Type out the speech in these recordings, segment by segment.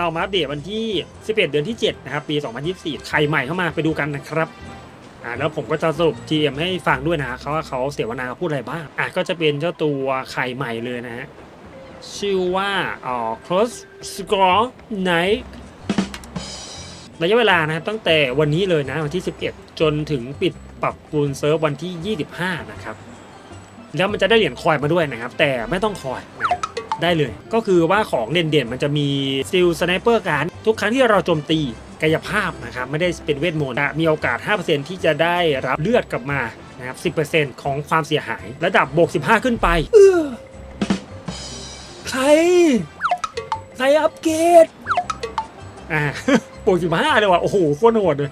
เรามาอัปเดตวันที่ 11 เดือนที่ 7 นะครับ ปี 2024ไข่ใหม่เข้ามาไปดูกันนะครับอ่าแล้วผมก็จะสรุป GM ให้ฟังด้วยนะฮะเขาว่าเขาเสวนาพูดอะไรบ้างอะก็จะเป็นเจ้าตัวไข่ใหม่เลยนะฮะ ชื่อว่าอ๋อ close score night ระยะเวลานะครับตั้งแต่วันนี้เลยนะวันที่ 11 จนถึงปิดปรับปรุงเซิร์ฟวันที่ 25 นะครับ แล้วมันจะได้เหรียญคอยมาด้วยนะครับ แต่ไม่ต้องคอยนะครับ ได้เลย ก็คือว่าของเด่นๆ มันจะมีซิลสไนเปอร์การทุกครั้งที่เราโจมตีกายภาพนะครับไม่ได้เป็นเวทมนต์มีโอกาส 5%ที่จะได้รับเลือดกลับมานะครับ10%ของความเสียหาย ระดับบวก 15 ขึ้นไปออใครใครอัปเกรดอ่าบวก15เลยว่ะโอ้โหโคตรโหดเลย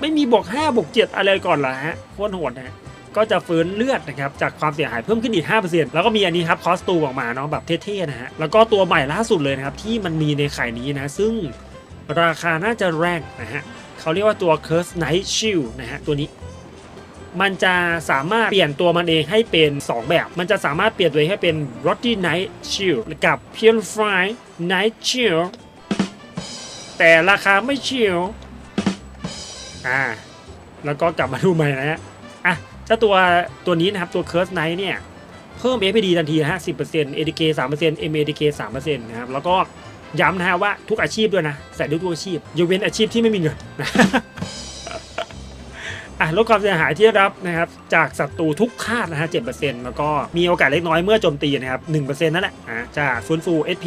ไม่มีบวก5บวก7อะไรก่อนละฮะโคตรโหดนะฮะ ก็จะฟื้นเลือดนะครับจากความเสียหายเพิ่มขึ้นอีก 5%แล้วก็มีอันนี้ครับคอสตูออกมาเนาะแบบเท่ๆนะฮะแล้วก็ตัวใหม่ล่าสุดเลยนะครับที่มันมีในไข่นี้นะซึ่งราคาน่าจะแรงนะฮะเขาเรียกว่าตัว Curse Night Shield นะฮะตัวนี้มันจะสามารถเปลี่ยนตัวมันเองให้เป็น 2 แบบ มันจะสามารถเปลี่ยนตัวเองให้เป็น r o t t y Night Shield กับ Purify Night Shield แต่ราคาไม่ชิลอ่า แล้วก็กลับมาดูใหม่นะฮะ อะ เจ้าตัวตัวนี้นะครับ ตัว Curse Night เนี่ย เพิ่ม APD ทันทีนะฮะ 10% ADK 3% MADK 3%นะครับ แล้วก็ย้ำนะฮะว่าทุกอาชีพด้วยนะใส่ด้วยทุกอาชีพยกเว้นอาชีพที่ไม่มีเงินนะอะลดความเสียหายที่รับนะครับ จากศัตรูทุกธาตุนะฮะ7%แล้วก็มีโอกาสเล็กน้อยเมื่อโจมตีนะครับ1%นั่นแหละอะจะฟื้นฟู SP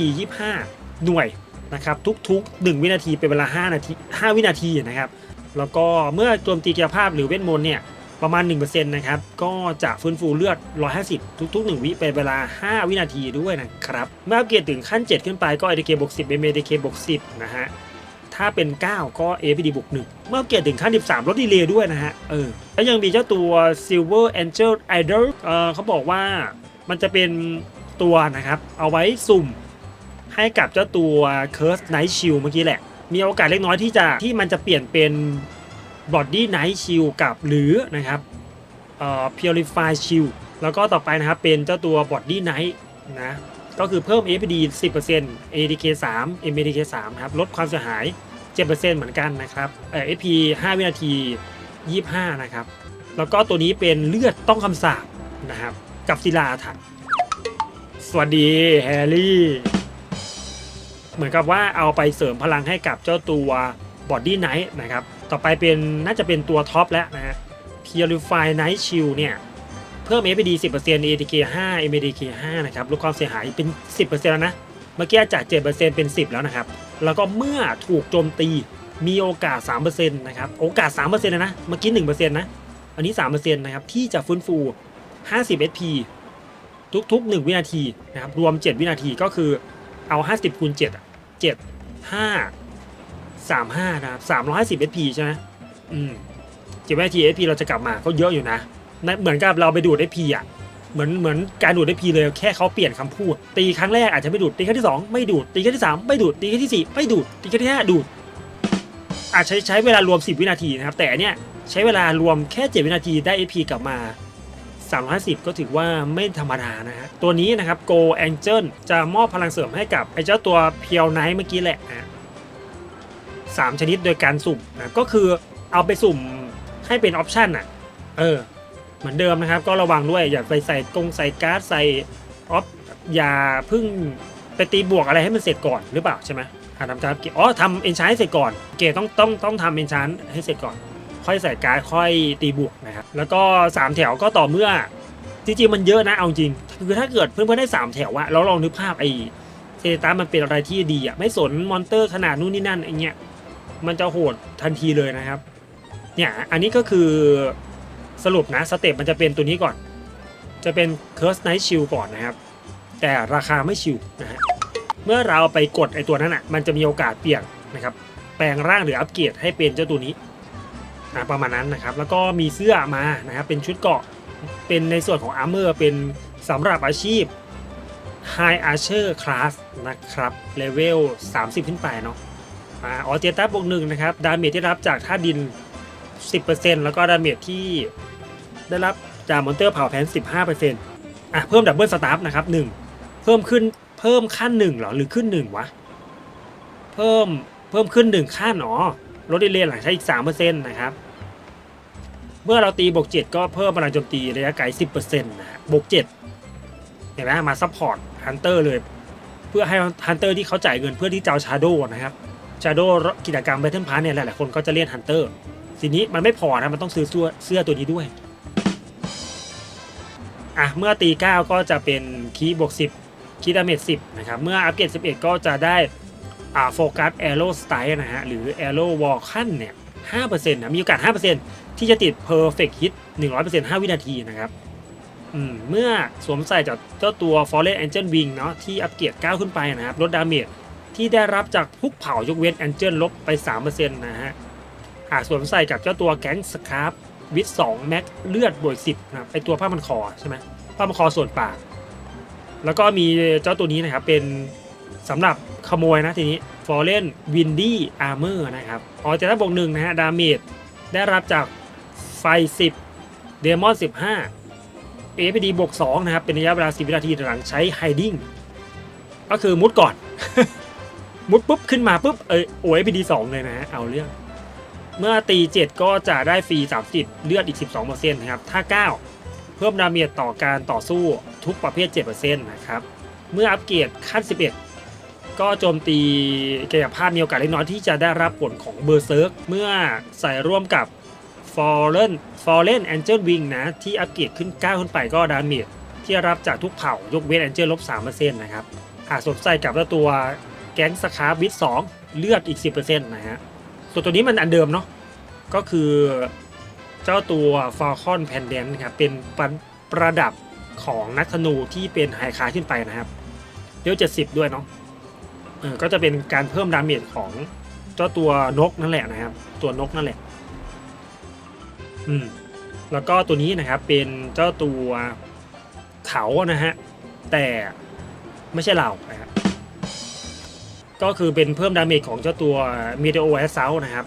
25 หน่วยนะครับทุกๆ 1 วินาทีเป็นเวลา 5 นาที 5 วินาทีนะครับ แล้วก็เมื่อโจมตีกายภาพหรือเวทมนต์เนี่ย ประมาณ 1%นะครับ ก็จะฟื้นฟูเลือด 150 ทุกๆ 1 วิเป็นเวลา 5 วินาทีด้วยนะครับ เมื่ออัปเกรดถึงขั้น 7 ขึ้นไปก็ ADK บวก10 MADK บวก10 นะฮะ ถ้าเป็น 9 ก็ APD บวก1เมื่อเกรดถึงขั้น 13 ลดดีเลย์ด้วยนะฮะ เออ แล้วยังมีเจ้าตัว Silver Angel Idol เออเขาบอกว่ามันจะเป็นตัวนะครับ เอาไว้สุ่มให้กับเจ้าตัว Curse Night Shield เมื่อกี้แหละ มีโอกาสเล็กน้อยที่จะที่มันจะเปลี่ยนเป็น Body Night Shield กับหรือนะครับเอ่อ Purify Shield แล้วก็ต่อไปนะครับเป็นเจ้าตัว Body Night นะก็คือเพิ่ม APD 10% ADK 3 MADK 3นะครับลดความเสียหาย 7%เหมือนกันนะครับเอ่อ SP 5 วินาที 25 นะครับ แล้วก็ตัวนี้เป็นเลือดต้องคำสาปนะครับ กับศิลาถันสวัสดีแฮร์รี่ เหมือนกับว่าเอาไปเสริมพลังให้กับเจ้าตัวบอดดี้ไนท์นะครับ ต่อไปเป็นน่าจะเป็นตัวท็อปแล้วนะฮะ Purify Night Shield เนี่ย เพิ่ม APD 10% ATK 5 MADK 5นะครับลดความเสียหายเป็น 10%แล้วนะ เมื่อกี้จาก 7%เป็น 10 แล้วนะครับ แล้วก็เมื่อถูกโจมตีมีโอกาส 3%นะครับ โอกาส3%เลยนะ เมื่อกี้ 1%นะ อันนี้ 3%นะครับ ที่จะฟื้นฟู 50 SP ทุกๆ 1 วินาทีนะครับ รวม 7 วินาทีก็คือเอา 50คูณ7 อะ7 5 35นะครับ350 SP ใช่ไหมอืม7วินาที SP เราจะกลับมาก็เยอะอยู่นะเหมือนกับเราไปดูด SP อะเหมือนเหมือนการดูด SP เลยแค่เขาเปลี่ยนคำพูด ตีครั้งแรกอาจจะไม่ดูดตีครั้งที่2ไม่ดูดตีครั้งที่3ไม่ดูดตีครั้งที่4ไม่ดูดตีครั้งที่5ดูดอาจใช้ใช้เวลารวม 10 วินาทีนะครับ แต่เนี้ยใช้เวลารวมแค่ 7 วินาทีได้ SP กลับมา 350 ก็ถือว่าไม่ธรรมดานะฮะตัวนี้นะครับ Go Angel จะมอบพลังเสริมให้กับไอ้เจ้าตัวเพียวไนท์เมื่อกี้แหละนะ สามชนิดโดยการสุ่มนะก็คือเอาไปสุ่มให้เป็นออปชันอะเออเหมือนเดิมนะครับ ก็ระวังด้วยอย่าไปใส่กงใส่การ์ดใส่ออฟอย่าเพึ่งไปตีบวกอะไรให้มันเสร็จก่อนหรือเปล่าใช่ไหมหาทำการ์เกอ๋อทำเอนชานให้เสร็จก่อน เกต้องต้องต้องทำเอนชานให้เสร็จก่อน ค่อยใส่การ์ดค่อยตีบวกนะครับแล้วก็ 3 แถวก็ต่อเมื่อจริงๆมันเยอะนะเอาจริง คือถ้าเกิดเพื่อนๆได้ 3 แถวอะแล้วลองนึกภาพไอ้เซตามันเป็นอะไรที่ดีอะไม่สนมอนเตอร์ขนาดนู่นนี่นั่นไอเงี้ย มันจะโหดทันทีเลยนะครับ เนี่ยอันนี้ก็คือสรุปนะสเต็ปมันจะเป็นตัวนี้ก่อน จะเป็น Curse Night Shield ก่อนนะครับ แต่ราคาไม่ชิลนะฮะเมื่อเราไปกดไอตัวนั้นอะมันจะมีโอกาสเปลี่ยนนะครับ แปลงร่างหรืออัปเกรดให้เป็นเจ้าตัวนี้อ่าประมาณนั้นนะครับ แล้วก็มีเสื้อมานะครับ เป็นชุดเกราะเป็นในส่วนของอาร์เมอร์เป็นสำหรับอาชีพ High Archer Class นะครับเลเวล 30 ขึ้นไปเนาะ อ่าออเจต้าบวกหนึ่งนะครับ ดาเมจที่รับจากท่าดิน 10%แล้วก็ดาเมจที่ได้รับจากมอนเตอร์เผาแผน15%อะเพิ่มดับเบิลสตาร์ฟนะครับ1เพิ่มขึ้นเพิ่มขั้นหนึ่งเหรอหรือขึ้นหนึ่งวะ เพิ่มเพิ่มขึ้นหนึ่งขั้นอ๋อลดดีเลย์หลังใช้อีกสามเปอร์เซ็นต์นะครับ เมื่อเราตีบวกเจ็ดก็เพิ่มพลังโจมตีระยะไกลสิบเปอร์เซ็นต์นะฮะบวกเจ็ดเห็นไหมมาซัพพอร์ตฮันเตอร์เลย เพื่อให้ฮันเตอร์ที่เขาจ่ายเงินเพื่อที่จะเอาชาโดนะครับ ชาโดกิจกรรมแบทเทิลพาร์เนี่ยหลายๆคนก็จะเล่นฮันเตอร์ทีนี้มันไม่พอนะมันต้องซื้อเสื้อเสื้อตัวนี้ด้วยอะเมื่อตี9ก็จะเป็นคีบวก10คีดาเมจ10นะครับเมื่ออัปเกรด11 ก็จะได้อ่าโฟกัสแอโร่สไตล์นะฮะหรือแอโร่วอลขั้นเนี่ย5%นะมีโอกาส 5%ที่จะติด Perfect Hit 100% 5 วินาทีนะครับอืมเมื่อสวมใส่จากเจ้าตัว Fallen Angel Wing เนาะที่อัปเกรด9ขึ้นไปนะครับลดดาเมจ ที่ได้รับจากทุกเผ่ายกเว้น Angel ลบไป 3%นะฮะหากสวมใส่กับเจ้าตัวแก๊งสครับวิท2แม็กเลือดบวก10นะไอตัวผ้ามันคอใช่ไหมผ้ามันคอส่วนปาก แล้วก็มีเจ้าตัวนี้นะครับ เป็นสำหรับขโมยนะทีนี้ Fallen Windy Armor นะครับอ๋อจะได้บวกหนึ่งนะฮะ ดาเมจได้รับจากไฟ 10 เดมอน 15 APD บวก2นะครับ เป็นระยะเวลา 10 วินาทีหลังใช้ Hiding ก็คือมุดก่อน มุดปุ๊บขึ้นมาปุ๊บเออโอ้ APD 2เลยนะฮะเอาเรื่องเมื่อตี 7 ก็จะได้ฟรี30 เลือดอีก 12%นะครับ ถ้า 9 เพิ่มดาเมจต่อการต่อสู้ทุกประเภท 7%นะครับ เมื่ออัปเกรดขั้น 11 ก็โจมตีกายภาพมีโอกาสเล็กน้อยที่จะได้รับผลของเบอร์เซิร์กเมื่อใส่ร่วมกับ Fallen Fallen Angel Wing นะ ที่อัปเกรดขึ้น 9 ขึ้นไปก็ดาเมจที่รับจากทุกเผ่ายกเว้น Angel ลบ3%นะครับหากสวมใส่กับตัว แก๊งสคาร์บิท2เลือดอีก 10%นะฮะ ส่วนตัวนี้มันอันเดิมเนาะ ก็คือเจ้าตัว Falcon Pendant นครับ เป็นประประดับของนักธนูที่เป็นไฮคาขึ้นไปนะครับเดี๋ยว70 ด้วยเนาะเออก็จะเป็นการเพิ่มดาเมจของเจ้าตัวนกนั่นแหละนะครับ ตัวนกนั่นแหละ อืม แล้วก็ตัวนี้นะครับเป็นเจ้าตัวเขานะฮะ แต่ไม่ใช่เรานะครับ ก็คือเป็นเพิ่มดาเมจของเจ้าตัว Meteor Assault นะครับ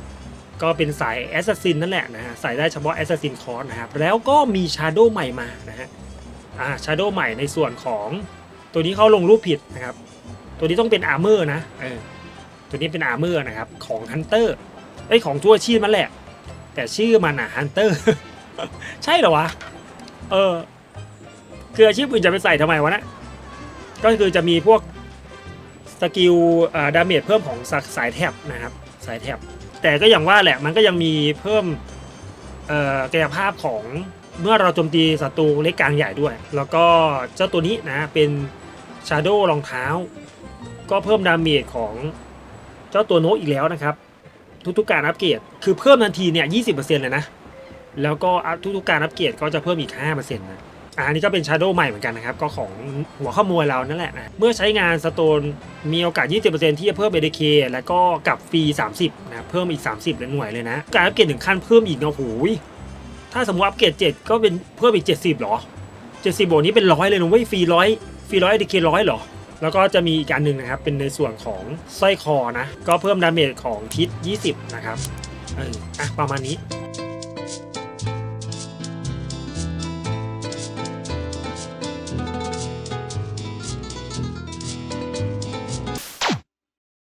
ก็เป็นสาย Assassin นั่นแหละนะฮะ ใส่ได้เฉพาะ Assassin c o r s นะครับ แล้วก็มี Shadow ใหม่มานะฮะ อ่า Shadow ใหม่ในส่วนของตัวนี้เขาลงรูปผิดนะครับ ตัวนี้ต้องเป็น Armor นะ เออ ตัวนี้เป็น Armor นะครับ ของ Hunter ไอของทั่วชีพมันแหละ แต่ชื่อมันอะ Hunter ใช่เหรอวะ เออ คืออาชีพอื่นจะไปใส่ทำไมวะนะ ก็คือจะมีพวก สกิลดาเมจเพิ่มของสสายแท็บนะครับสายแท็บแต่ก็อย่างว่าแหละมันก็ยังมีเพิ่มกายภาพของเมื่อเราโจมตีศัตรูเล็กกลางใหญ่ด้วย แล้วก็เจ้าตัวนี้นะเป็นชาโด w รองเท้า ก็เพิ่มดาเมจของเจ้าตัวโนกอีกแล้วนะครับ ทุกๆการอัปเกรดคือเพิ่มทันทีเนี่ย20%เลยนะ แล้วก็ทุกๆการอัปเกรดก็จะเพิ่มอีก5%นะ อันนี้ก็เป็น Shadow ใหม่เหมือนกันนะครับ ก็ของหัวขโมยเรานั่นแหละนะเมื่อใช้งานสโตนมีโอกาส 20%ที่จะเพิ่ม BDK แล้วก็กับฟรี 30 นะเพิ่มอีก 30เลยหน่วยเลยนะ การอัปเกรดถึงขั้นเพิ่มอีกเนาะโอ้ยถ้าสมมติอัปเกรด7 ก็เป็นเพิ่มอีก 70หรอ 70บวกนี้เป็นร้อยเลยนะเว้ยฟรีร้อยฟรีร้อย BDK ร้อยหรอแล้วก็จะมีอีกอันหนึ่งนะครับ เป็นในส่วนของสร้อยคอนะ ก็เพิ่มดาเมจของทิศ 20 นะครับเอออะประมาณนี้